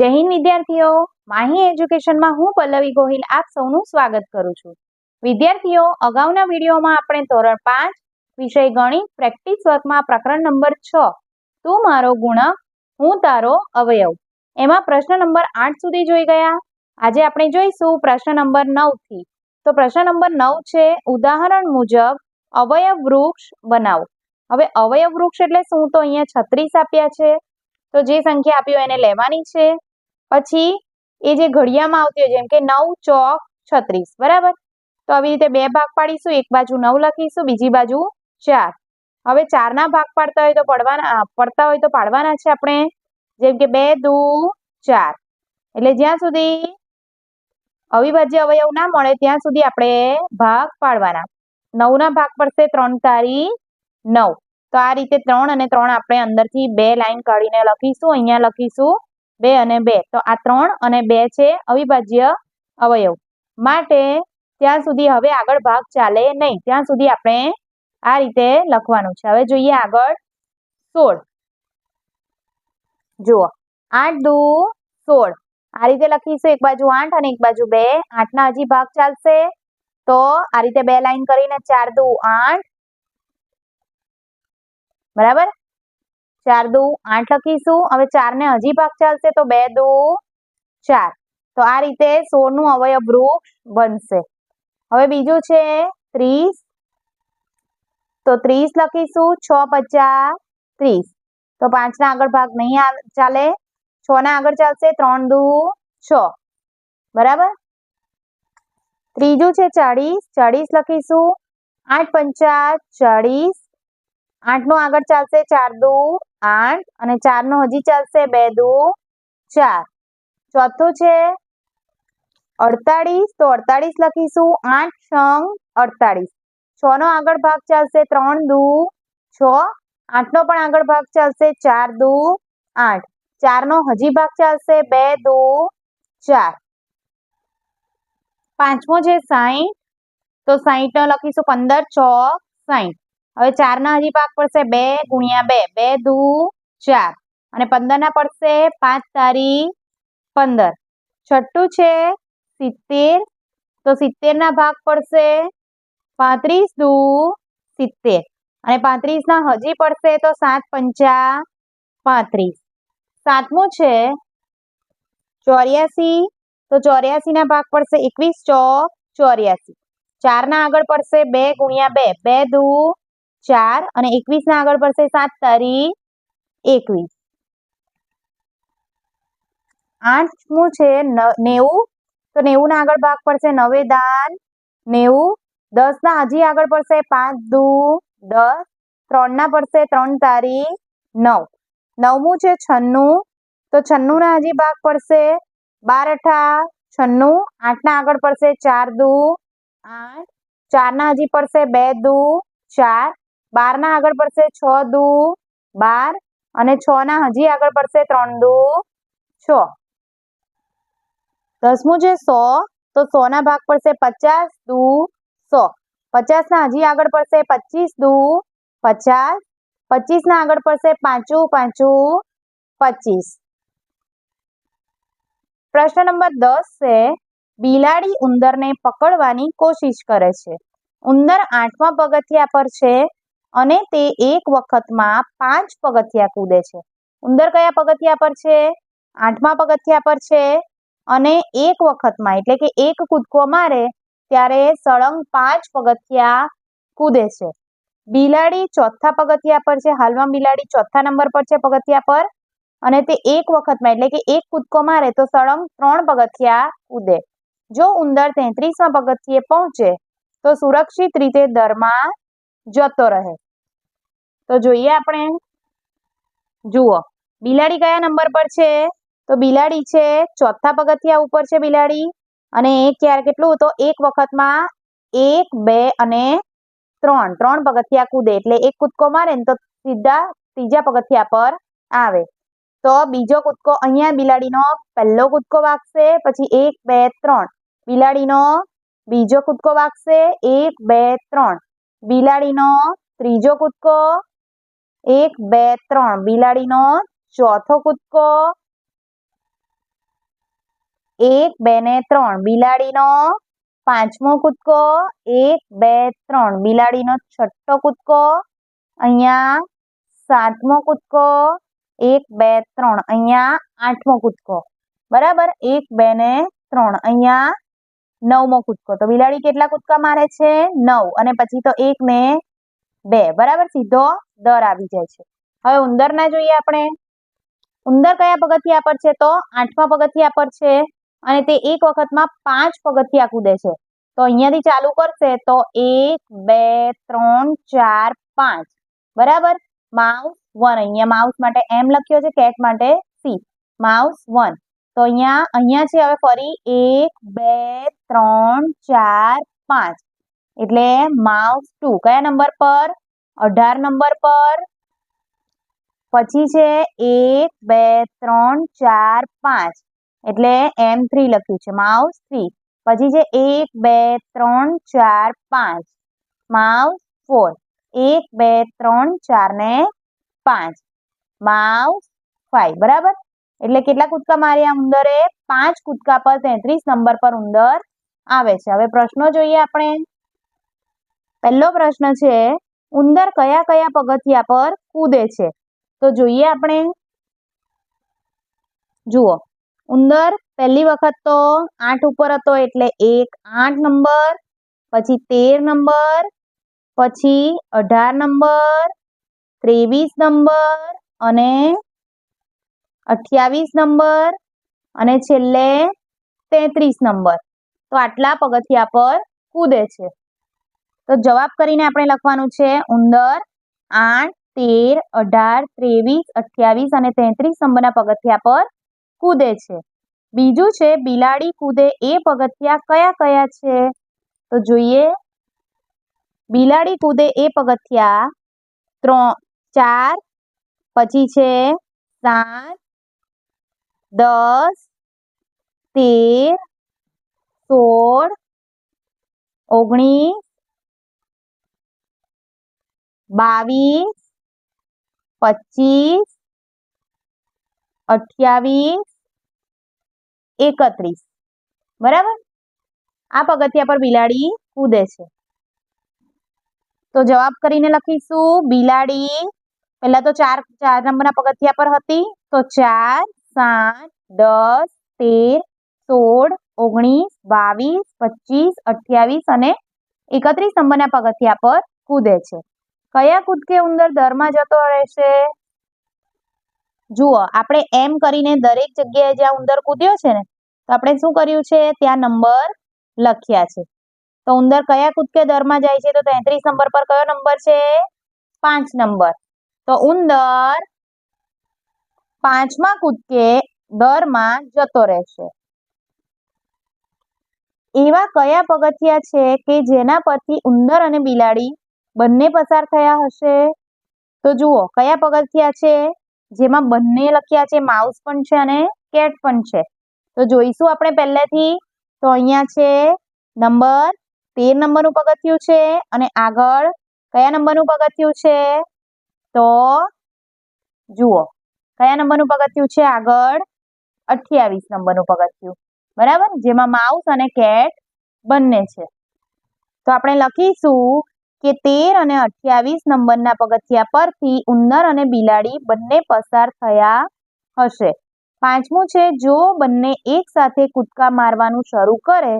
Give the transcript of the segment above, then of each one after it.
જય હિન્દ, વિદ્યાર્થીઓ. માહી એજ્યુકેશનમાં હું પલ્લવી ગોહિલ આપ સૌનું સ્વાગત કરું છું. વિદ્યાર્થીઓ, અગાઉના વિડીયોમાં આપણે ધોરણ પાંચ વિષય ગણિત પ્રેક્ટિસ વર્કમાં પ્રકરણ નંબર છ, તું મારો ગુણક, હું તારો અવયવ. એમાં પ્રશ્ન નંબર આઠ સુધી જોઈ ગયા. આજે આપણે જોઈશું પ્રશ્ન નંબર નવથી. તો પ્રશ્ન નંબર નવ છે, ઉદાહરણ મુજબ અવયવ વૃક્ષ બનાવો. હવે અવયવ વૃક્ષ એટલે શું? તો અહીંયા છત્રીસ આપ્યા છે. તો જે સંખ્યા આપ્યો એને લેવાની છે. પછી એ જે ઘડિયામાં આવતી હોય, જેમ કે નવ, ચોક, છત્રીસ, બરાબર? તો આવી રીતે બે ભાગ પાડીશું, એક બાજુ નવ લખીશું, બીજી બાજુ ચાર. હવે ચારના ભાગ પાડતા હોય તો પડવાના પડતા હોય તો પાડવાના છે આપણે. જેમ કે બે, દુ, ચાર. એટલે જ્યાં સુધી અવિભાજ્ય અવયવ ના મળે, ત્યાં સુધી આપણે ભાગ પાડવાના. નવના ભાગ પડશે ત્રણ તારી નવ. તો આ રીતે ત્રણ અને ત્રણ આપણે અંદરથી બે લાઈન કાઢીને લખીશું, અહીંયા લખીશું બે અને બે. તો આ ત્રણ અને બે છે અવિભાજ્ય અવયવ. માટે ત્યાં સુધી હવે આગળ ભાગ ચાલે નહીં. ત્યાં સુધી આપણે આ રીતે લખવાનું છે. હવે જોઈએ આગળ સોળ. જુઓ. આઠ દુ સોળ. આ રીતે લખીશું. એક બાજુ આઠ અને એક બાજુ બે. આઠના હજી ભાગ ચાલશે. તો આ રીતે બે લાઈન કરીને ચાર દુ આઠ. બરાબર? ચાર દુ આઠ લખીશું હવે ચાર ને હજી ભાગ ચાલશે તો બે દુ, ચાર. તો આ રીતે સોળનું અવયવ વૃક્ષ બનશે. હવે બીજું છે ત્રીસ. તો ત્રીસ લખીશું છ પચાસ ત્રીસ. તો પાંચ ના આગળ ભાગ નહીં ચાલે. છ ના આગળ ચાલશે ત્રણ દુ, છ. બરાબર? ત્રીજું છે ચાળીસ. ચાળીસ લખીશું આઠ પંચા ચાળીસ. આઠ નો આગળ ચાલશે ચાર દુ આઠ અને ચાર નો હજી ચાલશે બે, દુ, ચાર. ચોથું છે અડતાળીસ, તો અડતાળીસ લખીશું. આઠ સંગ અડતાળીસ. છ નો આગળ ભાગ ચાલશે ત્રણ, દુ, છ. આઠ નો પણ આગળ ભાગ ચાલશે ચાર, દુ, આઠ. ચાર નો હજી ભાગ ચાલશે બે, દુ, ચાર. પાંચમો છે સાહીઠ તો સાહીઠ નો લખીશું પંદર, છ સાહીઠ હવે ચાર ના હજી ભાગ પડશે બે ગુણ્યા બે બે દુ ચાર. અને પંદર ના પડશે પાંચ તારી પંદર. છઠ્ઠું છે સિત્તેર. તો સિત્તેર ના ભાગ પડશે પાંત્રીસ દુ સિત્તેર. અને પાંત્રીસ ના હજી પડશે તો સાત પંચા પાંત્રીસ. સાતમું છે ચોર્યાસી. તો ચોર્યાસી ના ભાગ પડશે એકવીસ ચોક ચોર્યાસી. ચાર ના આગળ પડશે બે ગુણ્યા બે બે દુ ચાર અને એકવીસ ના આગળ પડશે સાત તારી એકવીસ આઠમું છે નેવું તો નેવું ના આગળ ભાગ પડશે નવે દાન નેવું દસ ના હજી આગળ પડશે પાંચ દુ દસ ત્રણ ના પડશે ત્રણ તારી નવ નવમું છે છન્નું તો છન્નું ના હજી ભાગ પડશે બાર અઠા છન્નું આઠ ના આગળ પડશે ચાર દુ આઠ ચાર ના હજી પડશે બે દુ ચાર બાર ના આગળ પડશે છ, દુ, બાર. અને છ ના હજી આગળ પડશે ત્રણ, દુ, છ. દસમું છે સો. તો સો ના ભાગ પડશે પચાસ, દુ, સો. પચાસ ના હજી આગળ પડશે પચીસ, દુ, પચાસ. પચીસ ના આગળ પડશે પાંચું પાંચું, પચીસ. પ્રશ્ન નંબર દસ છે, બિલાડી ઉંદરને પકડવાની કોશિશ કરે છે. ઉંદર આઠમા પગથિયા પર છે અને તે એક વખતમાં પાંચ પગથિયા કૂદે છે. ઉંદર કયા પગથિયા પર છે? આઠમા પગથિયા પર છે. અને એક વખતમાં, એટલે કે એક કૂદકો મારે, ત્યારે સળંગ પાંચ પગથિયા કૂદે છે. બિલાડી ચોથા પગથિયા પર છે. હાલમાં બિલાડી ચોથા નંબર પર છે પગથિયા પર. અને તે એક વખતમાં, એટલે કે એક કૂદકો મારે, તો સળંગ ત્રણ પગથિયા કૂદે. જો ઉંદર તેત્રીસમાં પગથિયે પહોંચે, તો સુરક્ષિત રીતે દરમાં જતો રહે. તો જોઈએ આપણે. જુઓ, બિલાડી કયા નંબર પર છે? તો બિલાડી છે ચોથા પગથિયા ઉપર છે બિલાડી. અને ક્યારે કેટલું તો એક વખતમાં એક, બે અને ત્રણ. ત્રણ પગથિયા કૂદે એટલે એક કૂદકો મારે ને તો સીધા ત્રીજા પગથિયા પર આવે. તો બીજો કૂદકો અહીંયા બિલાડીનો પહેલો કૂદકો વાગશે, પછી એક, બે, ત્રણ. બિલાડીનો બીજો કૂદકો વાગશે, એક, બે, ત્રણ. બિલાડીનો ત્રીજો કૂદકો, એક, બે, ત્રણ. બિલાડીનો ચોથો કૂદકો, એક, બે ને ત્રણ. બિલાડીનો પાંચમો કૂદકો, એક, બે, ત્રણ. બિલાડીનો છઠ્ઠો કૂદકો, અહીંયા સાતમો કૂદકો, એક, બે, ત્રણ. અહીંયા આઠમો કૂદકો. બરાબર? એક, બે ને ત્રણ. અહીંયા નવમો કૂદકો. તો બિલાડી કેટલા કૂદકા મારે છે? નવ. અને પછી તો એક ને બે. બરાબર? સીધો દર આવી જાય છે. હવે ઉંદર ના જોઈએ આપણે. ઉંદર કયા પગથિયા પર છે તો? આઠમા પગથિયા પર છે. અને તે એક વખતમાં પાંચ પગથિયા કૂદે છે. તો અહીંયાથી ચાલુ કરશે તો એક, બે, ત્રણ, ચાર, પાંચ. બરાબર? Mouse one. અહીંયા માઉસ માટે એમ લખ્યો છે, કેટ માટે સી. Mouse one. તો અહીંયા અહીંયા છે હવે ફરી એક, બે, ત્રણ, ચાર, પાંચ. એટલે માઉસ ટુ. કયા નંબર પર? અઢાર નંબર પર. પછી છે એક, બે, ત્રણ, ચાર, પાંચ. એટલે એમ થ્રી લખ્યું છે. Mouse three. પછી છે એક, બે, ત્રણ, ચાર, પાંચ. Mouse four. એક, બે, ત્રણ, ચાર ને પાંચ. Mouse five. બરાબર? એટલે કેટલા કૂદકા માર્યા ઉંદરે? પાંચ કૂદકા પર તેત્રીસ નંબર પર ઉંદર આવે છે. હવે પ્રશ્નો જોઈએ આપણે. પહેલો પ્રશ્ન છે, ઉંદર કયા કયા પગથિયા પર કૂદે છે? તો જોઈએ આપણે. જુઓ, ઉંદર પહેલી વખત તો આઠ ઉપર હતો એટલે એક આઠ નંબર, પછી તેર નંબર, પછી અઢાર નંબર, ત્રેવીસ નંબર અને અઠ્યાવીસ નંબર અને છેલ્લે તેત્રીસ નંબર. તો આટલા પગથિયા પર કૂદે છે. તો જવાબ કરીને આપણે લખવાનું છે ઉંદર આઠ, તેર, અઢાર, ત્રેવીસ, અઠ્યાવીસ અને તેત્રીસ નંબરના પગથિયા પર કૂદે છે. બીજું છે બિલાડી કૂદે એ પગથિયા કયા કયા છે? તો જોઈએ. બિલાડી કૂદે એ પગથિયા ત્રણ, ચાર, પછી છે સાત દસ, તેર, સોળ, ઓગણીસ, બાવીસ, પચીસ, અઠ્યાવીસ, એકત્રીસ. બરાબર? આ પગથિયા પર બિલાડી કૂદે છે. તો જવાબ કરીને લખીશું. બિલાડી, પહેલા તો ચાર ચાર નંબરના પગથિયા પર હતી. તો ચાર સાત, દસ, તેર, સોળ, ઓગણીસ, બાવીસ, પચીસ, અઠ્યાવીસ અને એકત્રીસ નંબરના પગથિયા પર કૂદે છે. કયા કૂદકે ઉંદર દરમાં જતો રહેશે? જુઓ, આપણે એમ કરીને દરેક જગ્યાએ જ્યાં ઉંદર કૂદ્યો છે ને, તો આપણે શું કર્યું છે? ત્યાં નંબર લખ્યા છે. તો ઉંદર કયા કૂદકે દરમાં જાય છે? તો તેત્રીસ નંબર પર કયો નંબર છે? પાંચ નંબર. તો ઉંદર પાંચમા કૂદકે દરમાં જતો રહેશે. એવા કયા પગથિયા છે કે જેના પરથી ઉંદર અને બિલાડી બંને પસાર થયા હશે? તો જુઓ, કયા પગથિયા છે? જેમાં બંને લખ્યા છે, માઉસ પણ છે અને કેટ પણ છે. તો જોઈશું આપણે પહેલેથી. તો અહીંયા છે, નંબર, તેર નંબરનું પગથિયું છે અને આગળ કયા નંબરનું પગથિયું છે? તો જુઓ. કયા નંબરનું પગથિયું છે આગળ? અઠ્યાવીસ નંબરનું પગથિયું. બરાબર? જેમાં માઉસ અને કેટ બંને છે. તો આપણે લખીશું કે તેર અને અઠ્યાવીસ નંબરના પગથિયા પરથી ઉંદર અને બિલાડી બંને પસાર થયા હશે. પાંચમું છે, જો બંને એક સાથે કૂદકા મારવાનું શરૂ કરે,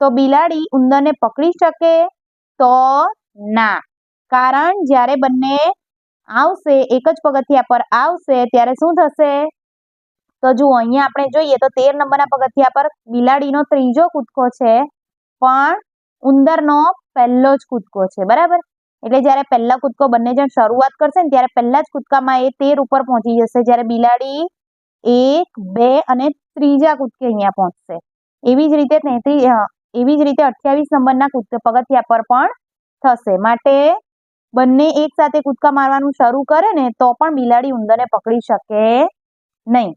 તો બિલાડી ઉંદરને પકડી શકે તો ના. કારણ જ્યારે બંને આવશે, એક જ પગથિયા પર આવશે, ત્યારે શું થશે? તો જુઓ, અહીંયા આપણે જોઈએ તો તેર નંબરના પગથિયા પર બિલાડીનો ત્રીજો કૂદકો છે, પણ ઉંદરનો પહેલો જ કૂદકો છે, બરાબર? એટલે જ્યારે પહેલા કૂદકો બંને જણ શરૂઆત કરશે ને, ત્યારે પહેલા જ કૂદકામાં એ તેર ઉપર પહોંચી જશે, જ્યારે બિલાડી એક, બે અને ત્રીજા કૂદકે અહીંયા પહોંચશે. એવી જ રીતે તેત્રીસ એવી જ રીતે અઠ્યાવીસ નંબરના પગથિયા પર પણ થશે. માટે બંને એક સાથે કૂદકા મારવાનું શરૂ કરે ને તો પણ બિલાડી ઉંદરને પકડી શકે નહીં.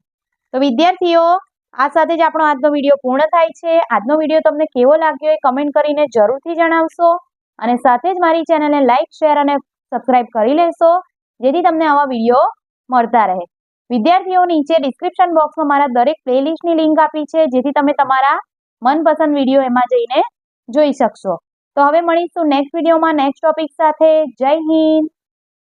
તો વિદ્યાર્થીઓ, આ સાથે જ આપણો આજનો વીડિયો પૂર્ણ થાય છે. આજનો વીડિયો તમને કેવો લાગ્યો એ કમેન્ટ કરીને જરૂરથી જણાવશો. અને સાથે જ મારી ચેનલને લાઇક શેર અને સબસ્ક્રાઇબ કરી લેશો, જેથી તમને આવા વીડિયો મળતા રહે. વિદ્યાર્થીઓ, નીચે ડિસ્ક્રિપ્શન બોક્સમાં મારા દરેક પ્લેલિસ્ટની લિંક આપી છે, જેથી તમે તમારા મનપસંદ વીડિયો એમાં જઈને જોઈ શકશો. તો હવે મળીશું નેક્સ્ટ વિડીયોમાં નેક્સ્ટ ટોપિક સાથે. જય હિન્દ.